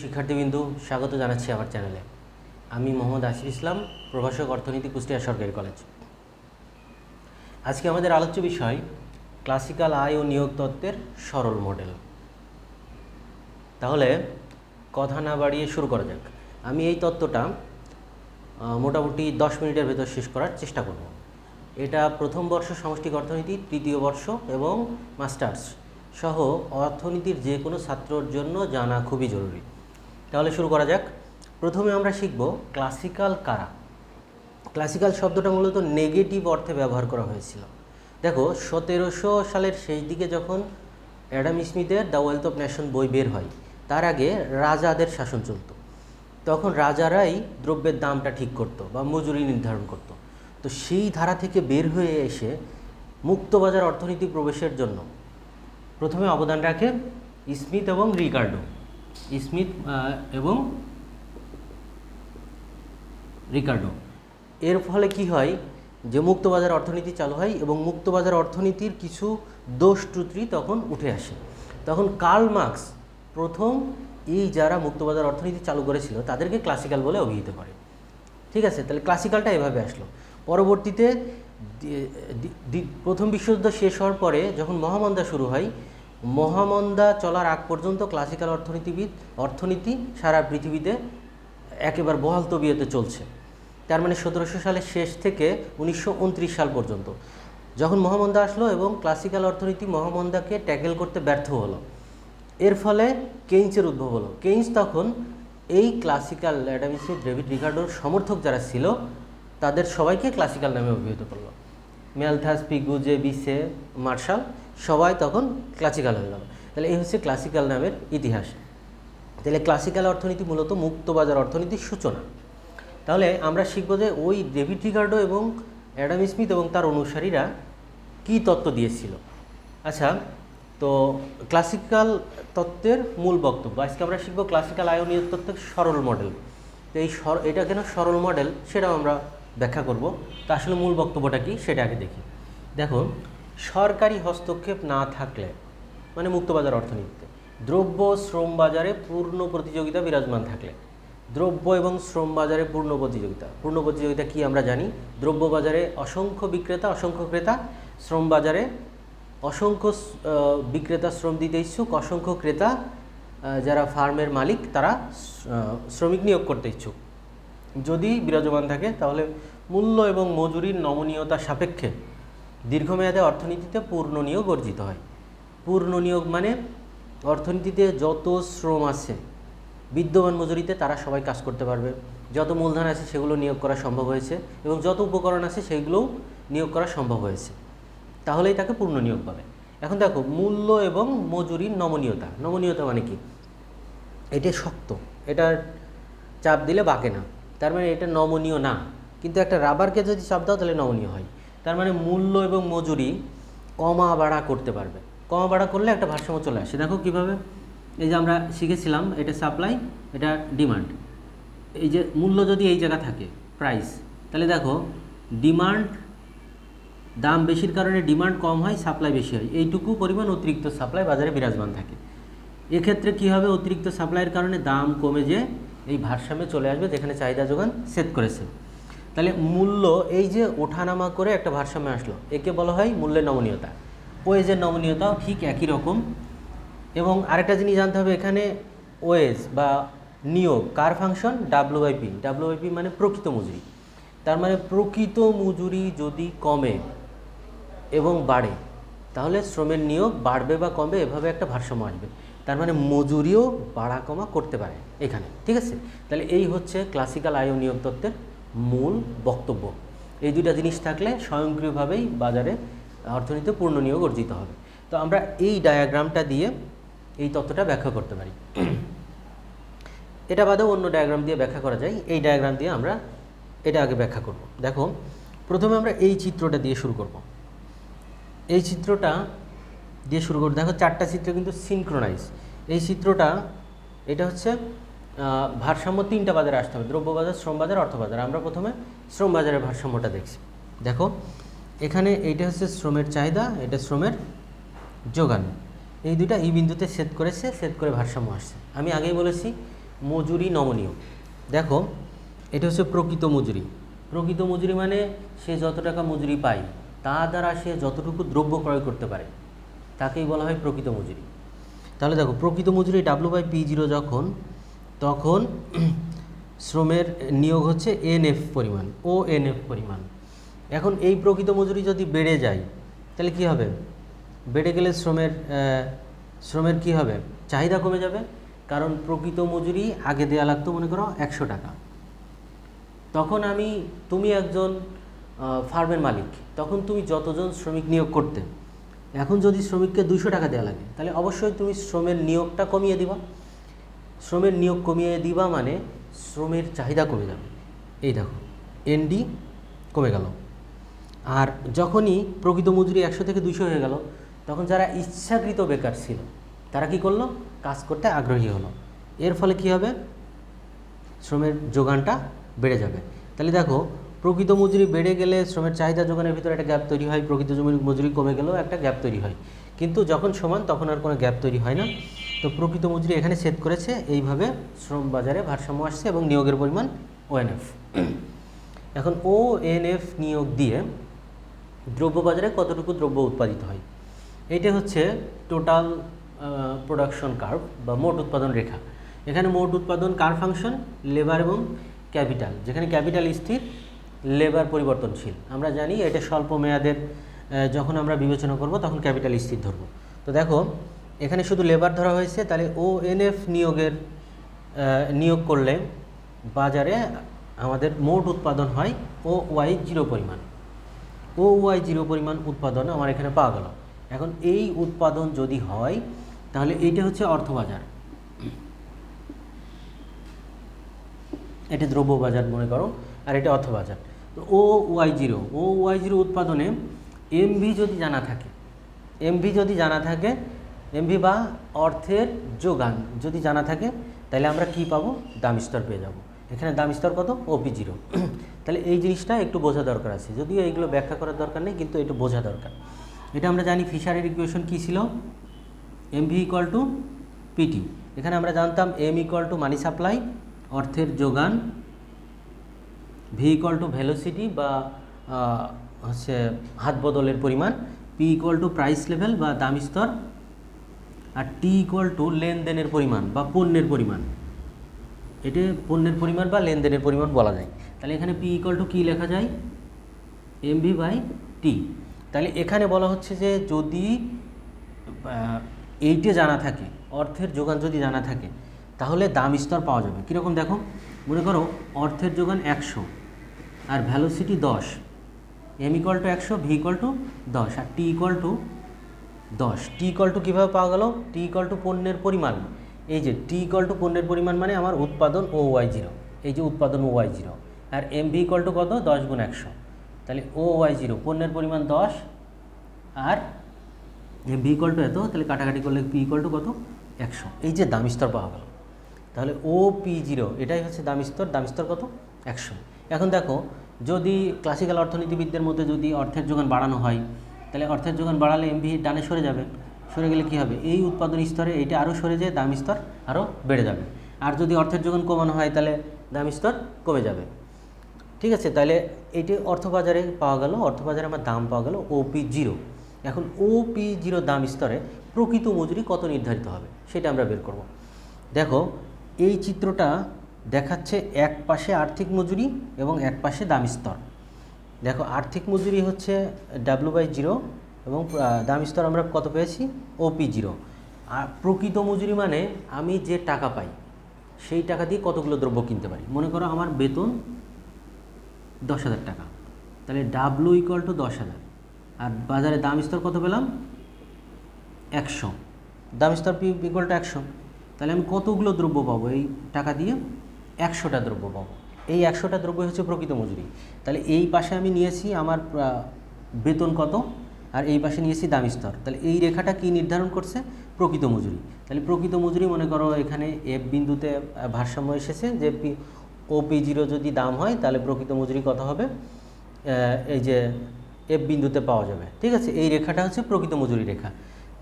শিক্ষার্থীবৃন্দু, স্বাগত জানাচ্ছি আমার চ্যানেলে। আমি মোহাম্মদ আসিফ ইসলাম, প্রভাষক অর্থনীতি কুষ্টিয়া সরকারি কলেজ। আজকে আমাদের আলোচ্য বিষয়, ক্লাসিক্যাল আয় ও নিয়োগ তত্ত্বের সরল মডেল। তাহলে কথা না বাড়িয়ে শুরু করা যাক। আমি এই তত্ত্বটা মোটামুটি দশ মিনিটের ভেতর শেষ করার চেষ্টা করব। এটা প্রথম বর্ষ সামষ্টিক অর্থনীতি, তৃতীয় বর্ষ এবং মাস্টার্স সহ অর্থনীতির যে কোনো ছাত্রর জন্য জানা খুবই জরুরি। তাহলে শুরু করা যাক। প্রথমে আমরা শিখব ক্লাসিক্যাল কারা। ক্লাসিক্যাল শব্দটা মূলত নেগেটিভ অর্থে ব্যবহার করা হয়েছিল। দেখো, সতেরোশো সালের শেষ দিকে যখন অ্যাডাম স্মিথের দ্য ওয়েলথ অফ নেশন বই বের হয়, তার আগে রাজাদের শাসন চলত। তখন রাজারাই দ্রব্যের দামটা ঠিক করত বা মজুরি নির্ধারণ করত। তো সেই ধারা থেকে বের হয়ে এসে মুক্তবাজার অর্থনীতি প্রবেশের জন্য প্রথমে অবদান রাখে স্মিথ এবং রিকার্ডো। স্মিথ এবং রিকার্ডো। এর ফলে কি হয় যে মুক্তবাজার অর্থনীতি চালু হয় এবং মুক্তবাজার অর্থনীতির কিছু দোষ ত্রুটি তখন উঠে আসে। তখন কার্ল মার্কস প্রথম এই যারা মুক্তবাজার অর্থনীতি চালু করেছিল তাদেরকে ক্লাসিক্যাল বলে অভিহিত করে। ঠিক আছে? তাহলে ক্লাসিক্যালটা এভাবে আসলো। পরবর্তীতে প্রথম বিশ্বযুদ্ধ শেষ হওয়ার পরে যখন মহামন্দা শুরু হয় মহামন্দা চলার আগ পর্যন্ত ক্লাসিক্যাল অর্থনীতিবিদ, অর্থনীতি সারা পৃথিবীতে একেবারে বহাল তবিয়তে চলছে। তার মানে সতেরোশো সালের শেষ থেকে উনিশশো উনত্রিশ সাল পর্যন্ত। যখন মহামন্দা আসলো এবং ক্লাসিক্যাল অর্থনীতি মহামন্দাকে ট্যাকেল করতে ব্যর্থ হলো, এর ফলে কেইন্সের উদ্ভব হলো। কেইন্স তখন এই ক্লাসিক্যাল অ্যাডাম ডেভিড রিকার্ডোর সমর্থক যারা ছিল, তাদের সবাইকে ক্লাসিক্যাল নামে অভিহিত করল। মেলথাস, পিগুজে, বিসে, মার্শাল সবাই তখন ক্লাসিক্যাল হয়ে গেল। তাহলে এই হচ্ছে ক্লাসিক্যাল নামের ইতিহাস। তাহলে ক্লাসিক্যাল অর্থনীতি মূলত মুক্তবাজার অর্থনীতির সূচনা। তাহলে আমরা শিখব যে ওই ডেভিড রিকার্ডো এবং অ্যাডাম স্মিথ এবং তার অনুসারীরা কী তত্ত্ব দিয়েছিল। আচ্ছা তো ক্লাসিক্যাল তত্ত্বের মূল বক্তব্য। আজকে আমরা শিখব ক্লাসিক্যাল আয়নীয় তত্ত্বের সরল মডেল তো এই সর এটা কেন সরল মডেল সেটাও আমরা ব্যাখ্যা করব। তা আসলে মূল বক্তব্যটা কি সেটা আগে দেখি। দেখো সরকারি হস্তক্ষেপ না থাকলে মানে মুক্তবাজার অর্থনীতিতে, দ্রব্য শ্রম বাজারে পূর্ণ প্রতিযোগিতা বিরাজমান থাকলে, দ্রব্য এবং শ্রম বাজারে পূর্ণ প্রতিযোগিতা পূর্ণ প্রতিযোগিতা কি আমরা জানি? দ্রব্য বাজারে অসংখ্য বিক্রেতা, অসংখ্য ক্রেতা, শ্রম বাজারে অসংখ্য বিক্রেতা শ্রম দিতে ইচ্ছুক, অসংখ্য ক্রেতা যারা ফার্মের মালিক, তারা শ্রমিক নিয়োগ করতে ইচ্ছুক। যদি বিরাজমান থাকে, তাহলে মূল্য এবং মজুরির নমনীয়তা সাপেক্ষে দীর্ঘমেয়াদে অর্থনীতিতে পূর্ণ নিয়োগ অর্জিত হয়। পূর্ণ নিয়োগ মানে অর্থনীতিতে যত শ্রম আছে, বিদ্যমান মজুরিতে তারা সবাই কাজ করতে পারবে। যত মূলধন আছে সেগুলো নিয়োগ করা সম্ভব হয়েছে এবং যত উপকরণ আছে সেগুলোও নিয়োগ করা সম্ভব হয়েছে। তাহলেই তাকে পূর্ণ নিয়োগ বলে। এখন দেখো, মূল্য এবং মজুরির নমনীয়তা। নমনীয়তা মানে কি? এটা শক্ত। এটা চাপ দিলে বাঁকে না। তার মানে এটা নমনীয় না। কিন্তু একটা রাবারকে যদি চাপ দাও তাহলে নমনীয় হয়। তার মানে মূল্য এবং মজুরি কমা বাড়া করতে পারবে। কমা বাড়া করলে একটা ভারসাম্য চলে আসে। দেখো কীভাবে? এই যে আমরা শিখেছিলাম, এটা সাপ্লাই এটা ডিমান্ড এই যে মূল্য যদি এই জায়গা থাকে প্রাইস তাহলে দেখো ডিমান্ড দাম বেশির কারণে ডিমান্ড কম হয় সাপ্লাই বেশি হয়। এইটুকু পরিমাণ অতিরিক্ত সাপ্লাই বাজারে বিরাজমান থাকে। এক্ষেত্রে কী হবে? অতিরিক্ত সাপ্লাইয়ের কারণে দাম কমে যে এই ভারসাম্যে চলে আসবে যেখানে চাহিদা যোগান সেট করেছে। তাহলে মূল্য, এই যে ওঠানামা করে একটা ভারসাম্য আসলো, একে বলা হয় মূল্যের নমনীয়তা। ওয়েজের নমনীয়তাও ঠিক একই রকম। এবং আরেকটা জিনিস জানতে হবে এখানে, ওয়েজ বা নিয়োগ, কার ফাংশন? ডাব্লিউআইপি। ডাব্লিউআইপি মানে প্রকৃত মজুরি। তার মানে প্রকৃত মজুরি যদি কমে এবং বাড়ে, তাহলে শ্রমের নিয়োগ বাড়বে বা কমবে, এভাবে একটা ভারসাম্য আসবে। তার মানে মজুরিও বাড়া কমা করতে পারে এখানে, ঠিক আছে? তাহলে এই হচ্ছে ক্লাসিক্যাল নিয়োগ তত্ত্বের মূল বক্তব্য। এই দুইটা জিনিস থাকলে স্বয়ংক্রিয়ভাবেই বাজারে অর্থনীতিতে পূর্ণ নিয়োগ অর্জিত হবে। তো আমরা এই ডায়াগ্রামটা দিয়ে এই তত্ত্বটা ব্যাখ্যা করতে পারি। এটা বাদেও অন্য ডায়াগ্রাম দিয়ে ব্যাখ্যা করা যায়। এই ডায়াগ্রাম দিয়ে আমরা এটা আগে ব্যাখ্যা করব। দেখো, প্রথমে আমরা এই চিত্রটা দিয়ে শুরু করব। এই চিত্রটা দিয়ে শুরু করব। দেখো, চারটা চিত্র কিন্তু সিনক্রোনাইজ এই চিত্রটা, এটা হচ্ছে ভারসাম্য তিনটা বাজারে আসতে হবে দ্রব্য বাজার শ্রম বাজার অর্থ বাজার আমরা প্রথমে শ্রম বাজারের ভারসাম্যটা দেখছি। দেখো, এখানে এইটা হচ্ছে শ্রমের চাহিদা, এটা শ্রমের যোগান। এই দুটা এই বিন্দুতে সেট করেছে সেট করে ভারসাম্য আসছে। আমি আগেই বলেছি, মজুরি নমনীয়। দেখো, এটা হচ্ছে প্রকৃত মজুরি। প্রকৃত মজুরি মানে সে যত টাকা মজুরি পায়, তা দ্বারা সে যতটুকু দ্রব্য ক্রয় করতে পারে, তাকেই বলা হয় প্রকৃত মজুরি। তাহলে দেখো, প্রকৃত মজুরি ডাব্লু বাই পি জিরো যখন তখন শ্রমের নিয়োগ হচ্ছে এনএফ পরিমাণ ও এনএফ পরিমাণ। এখন এই প্রকৃত মজুরি যদি বেড়ে যায়, তাহলে কি হবে? বেড়ে গেলে শ্রমের শ্রমের কি হবে? চাহিদা কমে যাবে, কারণ প্রকৃত মজুরি আগে দেওয়া লাগতো, মনে করো, একশো টাকা। তখন আমি, তুমি একজন ফার্মের মালিক, তখন তুমি যতজন শ্রমিক নিয়োগ করতে, এখন যদি শ্রমিককে দুশো টাকা দেওয়া লাগে, তাহলে অবশ্যই তুমি শ্রমের নিয়োগটা কমিয়ে দিবা। শ্রমের নিয়োগ কমিয়ে দিবা মানে শ্রমের চাহিদা কমে যাবে। এই দেখো এনডি কমে গেল। আর যখনই প্রকৃত মজুরি একশো থেকে দুশো হয়ে গেল, তখন যারা ইচ্ছাকৃত বেকার ছিল, তারা কি করল? কাজ করতে আগ্রহী হলো। এর ফলে কি হবে? শ্রমের যোগানটা বেড়ে যাবে। তাহলে দেখো, প্রকৃত মজুরি বেড়ে গেলে শ্রমের চাহিদা যোগানের ভিতরে একটা গ্যাপ তৈরি হয়, প্রকৃত মজুরি কমে গেলেও একটা গ্যাপ তৈরি হয়। কিন্তু যখন সমান, তখন আর কোনো গ্যাপ তৈরি হয় না। তো প্রকৃত মজুরি এখানে সেট করেছে, এইভাবে শ্রম বাজারে ভারসাম্য আসছে এবং নিয়োগের পরিমাণ ওএনএফ এখন ও নিয়োগ দিয়ে দ্রব্য বাজারে কতটুকু দ্রব্য উৎপাদিত হয়? এইটা হচ্ছে টোটাল প্রোডাকশন কার্ভ বা মোট উৎপাদন রেখা। এখানে মোট উৎপাদন কার ফাংশন লেবার এবং ক্যাপিটাল যেখানে ক্যাপিটাল স্থির লেবার পরিবর্তনশীল। আমরা জানি এটা স্বল্প মেয়াদের যখন আমরা বিবেচনা করব, তখন ক্যাপিটাল স্থির ধরব। তো দেখো এখানে শুধু লেবার ধরা হয়েছে, তাহলে ও নিয়োগের নিয়োগ করলে বাজারে আমাদের মোট উৎপাদন হয় ও ওয়াই জিরো পরিমাণ। ও ওয়াই জিরো পরিমাণ উৎপাদন আমার এখানে পাওয়া গেল। এখন এই উৎপাদন যদি হয়, তাহলে এইটা হচ্ছে অর্থবাজার। এটা দ্রব্য বাজার মনে করো, আর এটা অর্থবাজার। তো ও ওয়াই জিরো ও ওয়াই জিরো উৎপাদনে এমভি যদি জানা থাকে এমভি যদি জানা থাকে এমভি বা অর্থের যোগান। যদি জানা থাকে, তাহলে আমরা কি পাবো? দাম স্তর পেয়ে যাব। এখানে দাম স্তর কত? ওপি জিরো তাহলে এই জিনিসটা একটু বোঝা দরকার আছে। যদিও এইগুলো ব্যাখ্যা করার দরকার নেই, কিন্তু একটু বোঝা দরকার। এটা আমরা জানি ফিশারের ইকুয়েশন কী ছিল? এমভি ইকুয়াল টু পিটি এখানে আমরা জানতাম M equal to money supply অর্থের যোগান ভি ইকুয়াল টু ভেলোসিটি বা হচ্ছে হাত বদলের পরিমাণ P equal to price level বা দাম স্তর আর টি ইকুয়াল টু লেনদেনের পরিমাণ বা পণ্যের পরিমাণ। এটা পণ্যের পরিমাণ বা লেনদেনের পরিমাণ বলা যায়। তাহলে এখানে পি ইকুয়াল টু কী লেখা যায়? এমভি বাই টি তাহলে এখানে বলা হচ্ছে যে যদি এইটে জানা থাকে, অর্থের যোগান যদি জানা থাকে, তাহলে দাম স্তর পাওয়া যাবে। কীরকম দেখো? মনে করো অর্থের যোগান একশো আর ভ্যালোসিটি দশ। এম ইকুয়াল টু একশো ভি ইকুয়াল টু দশ। আর টি ইকুয়াল টু দশ টি ইকুয়াল টু কীভাবে পাওয়া গেল? টি ইকুয়াল টু পণ্যের পরিমাণ। এই যে টি ইকুয়াল টু পণ্যের পরিমাণ মানে আমার উৎপাদন ও ওয়াই জিরো এই যে উৎপাদন ও ওয়াই জিরো আর এম ভি ইকুয়াল টু কত? দশ গুণ একশো। তাহলে ও ওয়াই জিরো পণ্যের পরিমাণ দশ। আর এম ভি ইকুয়াল টু এত? তাহলে কাটাকাটি করলে পি ইকুয়াল টু কত? একশো। এই যে দাম স্তর পাওয়া গেল। তাহলে ও পি জিরো এটাই হচ্ছে দাম স্তর। দাম স্তর কত? একশো। এখন দেখো, যদি ক্লাসিক্যাল অর্থনীতিবিদদের মধ্যে যদি অর্থের যোগান বাড়ানো হয় তাহলে অর্থের যোগান বাড়ালে এমভি ডানে সরে যাবে। সরে গেলে কি হবে? এই উৎপাদন স্তরে এইটা আরও সরে যায় দাম স্তর আরও বেড়ে যাবে। আর যদি অর্থের যোগান কমানো হয়, তাহলে দাম স্তর কমে যাবে। ঠিক আছে, তাহলে এটি অর্থবাজারে পাওয়া গেল। অর্থবাজারে আমার দাম পাওয়া গেল ওপি জিরো এখন ওপি জিরো দাম স্তরে প্রকৃত মজুরি কত নির্ধারিত হবে, সেটা আমরা বের করব। দেখো, এই চিত্রটা দেখাচ্ছে এক পাশে আর্থিক মজুরি এবং এক পাশে দাম স্তর। দেখো, আর্থিক মজুরি হচ্ছে ডাব্লু বাই জিরো এবং দাম স্তর আমরা কত পেয়েছি? ওপি জিরো আর প্রকৃত মজুরি মানে আমি যে টাকা পাই, সেই টাকা দিয়ে কতগুলো দ্রব্য কিনতে পারি? মনে করো আমার বেতন দশ হাজার টাকা। তাহলে ডাব্লু ইকুয়াল টু দশ হাজার। আর বাজারে দাম স্তর কত পেলাম? একশো। দাম স্তর ইকুয়াল টু একশো। তাহলে আমি কতগুলো দ্রব্য পাবো? এই টাকা দিয়ে একশোটা দ্রব্য পাবো। এই একশোটা দ্রব্য হচ্ছে প্রকৃত মজুরি। তাহলে এই পাশে আমি নিয়েছি আমার বেতন কত? আর এই পাশে নিয়েছি দামি স্তর। তাহলে এই রেখাটা কি নির্ধারণ করছে? প্রকৃত মজুরি। তাহলে প্রকৃত মজুরি মনে করো এখানে এফ বিন্দুতে ভারসাম্য এসেছে যে পি ও পি জিরো যদি দাম হয়, তাহলে প্রকৃত মজুরি কত হবে? এই যে এফ বিন্দুতে পাওয়া যাবে। ঠিক আছে? এই রেখাটা হচ্ছে প্রকৃত মজুরি রেখা।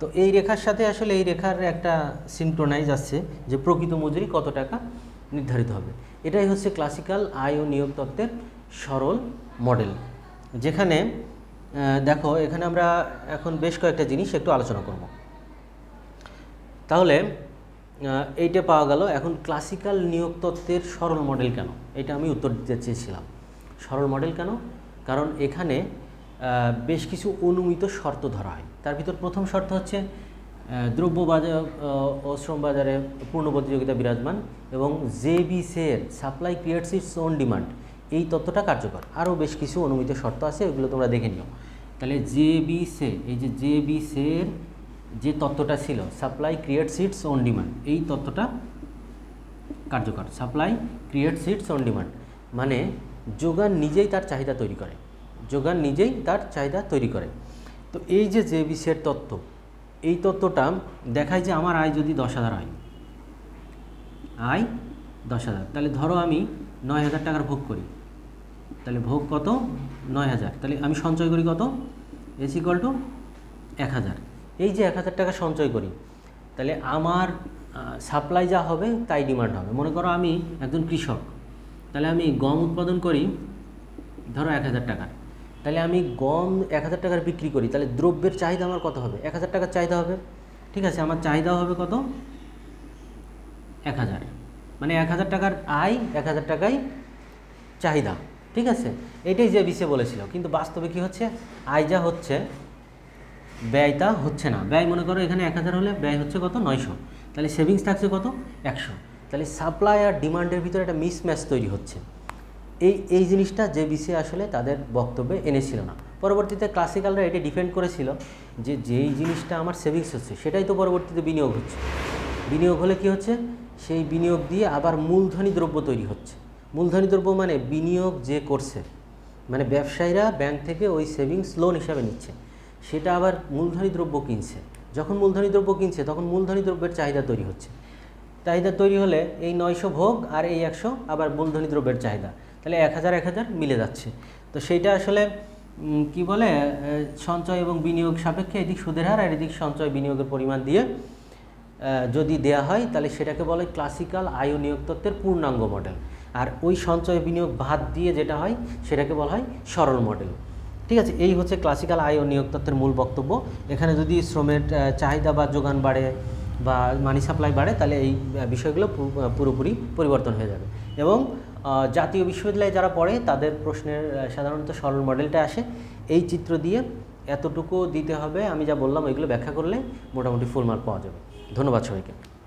তো এই রেখার সাথে আসলে এই রেখার একটা সিনক্রোনাইজ আসছে যে প্রকৃত মজুরি কত টাকা নির্ধারিত হবে। এটাই হচ্ছে ক্লাসিক্যাল আয় ও নিয়োগ তত্ত্বের সরল মডেল যেখানে দেখো, এখানে আমরা এখন বেশ কয়েকটা জিনিস একটু আলোচনা করব। তাহলে এইটা পাওয়া গেল এখন ক্লাসিক্যাল নিয়োগ তত্ত্বের সরল মডেল কেন? এটা আমি উত্তর দিতে চেয়েছিলাম। সরল মডেল কেন? কারণ এখানে বেশ কিছু অনুমিত শর্ত ধরা হয়। তার ভিতর প্রথম শর্ত হচ্ছে দ্রব্য বাজার ও শ্রম বাজারে পূর্ণ প্রতিযোগিতা বিরাজমান এবং জে বি সের supply creates its own demand. এই তত্ত্বটা কার্যকর। আরও বেশ কিছু অনুমিত শর্ত আছে, এগুলো তোমরা দেখে নিও। তাহলে জে সে এই যে জে সের যে তত্ত্বটা ছিল, supply creates its own demand, এই তত্ত্বটা কার্যকর। Supply creates its own demand মানে যোগান নিজেই তার চাহিদা তৈরি করে। যোগান নিজেই তার চাহিদা তৈরি করে। তো এই যে জে বিসের তত্ত্ব এই তত্ত্বটা দেখায় যে আমার আয় যদি দশ হাজার হয়। আয় দশ হাজার। তাহলে ধরো আমি নয় হাজার টাকার ভোগ করি। তাহলে ভোগ কত? নয় হাজার। তাহলে আমি সঞ্চয় করি কত? এস টু এক হাজার। এই যে এক হাজার টাকা সঞ্চয় করি, তাহলে আমার সাপ্লাই যা হবে তাই ডিমান্ড হবে। মনে করো আমি একজন কৃষক। তাহলে আমি গম উৎপাদন করি, ধরো এক হাজার টাকার। তাহলে আমি গম এক হাজার টাকার বিক্রি করি, তাহলে দ্রব্যের চাহিদা আমার কত হবে? এক হাজার টাকার চাহিদা হবে। ঠিক আছে, আমার চাহিদা হবে কত? এক হাজার। মানে এক হাজার টাকার আয়, এক হাজার টাকাই চাহিদা। ঠিক আছে? এটাই যে বিষয়ে বলেছিল। কিন্তু বাস্তবে কি হচ্ছে? আয় যা হচ্ছে ব্যয়টা হচ্ছে না। ব্যয় মনে করো এখানে এক হাজার হলে ব্যয় হচ্ছে কত? নয়শো। তাহলে সেভিংস থাকছে কত? একশো। তাহলে সাপ্লাই আর ডিমান্ডের ভিতরে একটা মিসম্যাচ তৈরি হচ্ছে। এই এই জিনিসটা যে বিষয়ে আসলে তাদের বক্তব্যে এনেছিল না। পরবর্তীতে ক্লাসিক্যালরা এটি ডিফেন্ড করেছিল যে যেই জিনিসটা আমার সেভিংস হচ্ছে, সেটাই তো পরবর্তীতে বিনিয়োগ হচ্ছে। বিনিয়োগ হলে কি হচ্ছে? সেই বিনিয়োগ দিয়ে আবার মূলধনী দ্রব্য তৈরি হচ্ছে। মূলধনী দ্রব্য মানে বিনিয়োগ যে করছে মানে ব্যবসায়ীরা ব্যাংক থেকে ওই সেভিংস লোন হিসাবে নিচ্ছে। সেটা আবার মূলধনী দ্রব্য কিনছে। যখন মূলধনী দ্রব্য কিনছে, তখন মূলধনী দ্রব্যের চাহিদা তৈরি হচ্ছে। চাহিদা তৈরি হলে এই নয়শো ভোগ আর এই একশো আবার মূলধনী দ্রব্যের চাহিদা। তাহলে এক হাজার এক হাজার মিলে যাচ্ছে। তো সেইটা আসলে কি বলে সঞ্চয় এবং বিনিয়োগ সাপেক্ষে এদিক সুদের হার আর এদিক সঞ্চয় বিনিয়োগের পরিমাণ দিয়ে যদি দেয়া হয় তাহলে সেটাকে বলে ক্লাসিক্যাল আয় নিয়োগ তত্ত্বের পূর্ণাঙ্গ মডেল আর ওই সঞ্চয় বিনিয়োগ ভাত দিয়ে যেটা হয় সেটাকে বলা হয় সরল মডেল ঠিক আছে, এই হচ্ছে ক্লাসিক্যাল আয় ও নিয়োগ তত্ত্বের মূল বক্তব্য। এখানে যদি শ্রমের চাহিদা বা যোগান বাড়ে বা মানি সাপ্লাই বাড়ে তাহলে এই বিষয়গুলো পুরোপুরি পরিবর্তন হয়ে যাবে। এবং জাতীয় বিশ্ববিদ্যালয়ে যারা পড়ে, তাদের প্রশ্নের সাধারণত সরল মডেলটা আসে। এই চিত্র দিয়ে এতটুকু দিতে হবে, আমি যা বললাম, ওইগুলো ব্যাখ্যা করলে মোটামুটি ফুল মার্ক পাওয়া যাবে। ধন্যবাদ সবাইকে।